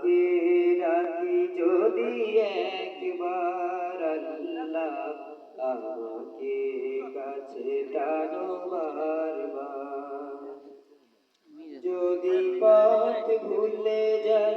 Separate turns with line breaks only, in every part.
তাকে রাখি যদি একবার আল্লাহ আমাকে কাছে টানো বারবার। যদি পথ ভুলে যায়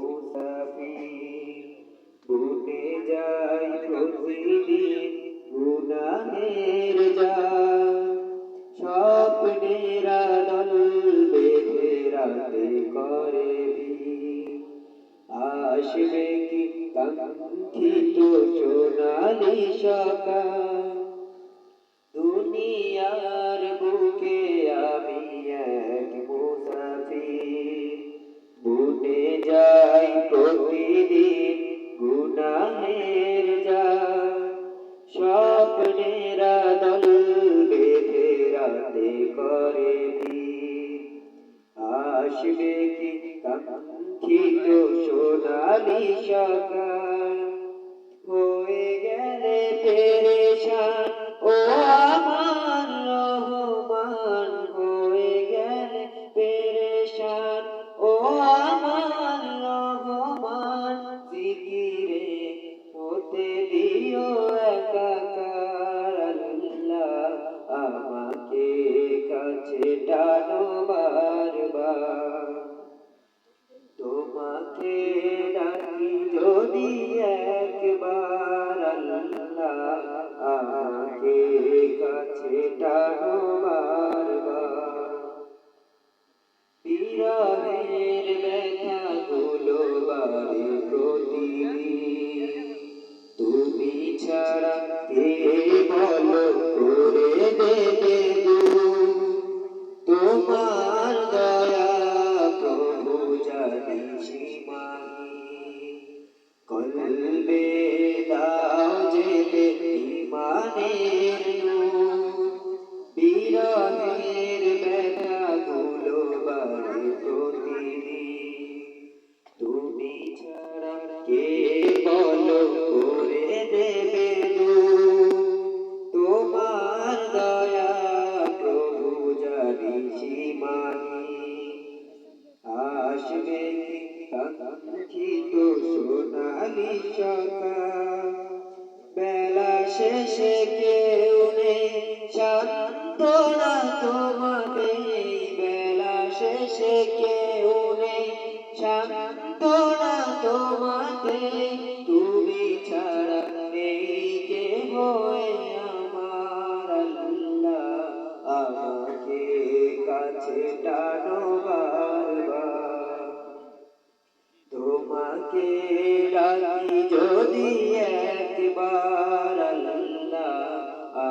মুসাফির। বুনে যাই প্রতিদিন গুনাহের যায় স্বপ্নের আদল বেঁধে রাতে করে। আসবে কি কাঙ্ক্ষিত সোনালি সকাল? প্রতিদিন গুনাহের যায় স্বপ্নের দল করে। আসবে কি কাঙ্ক্ষিত সোনালি সকাল টানো বারবার, তোমাকে ডাকি যদি একবার আল্লাহ আমাকে কাছে টানো বারবার। বিরহের ব্যথা গুলো বাড়ি প্রতিদিন আসবে কাঙ্ক্ষিত সোনালি সকাল? শেষে কেউ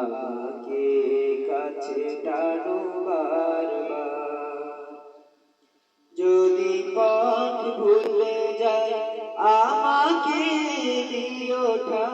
আমাকে কাছে টানো বারবার। যদি পথ ভুলে যায় আমাকে দিয়ে ওঠা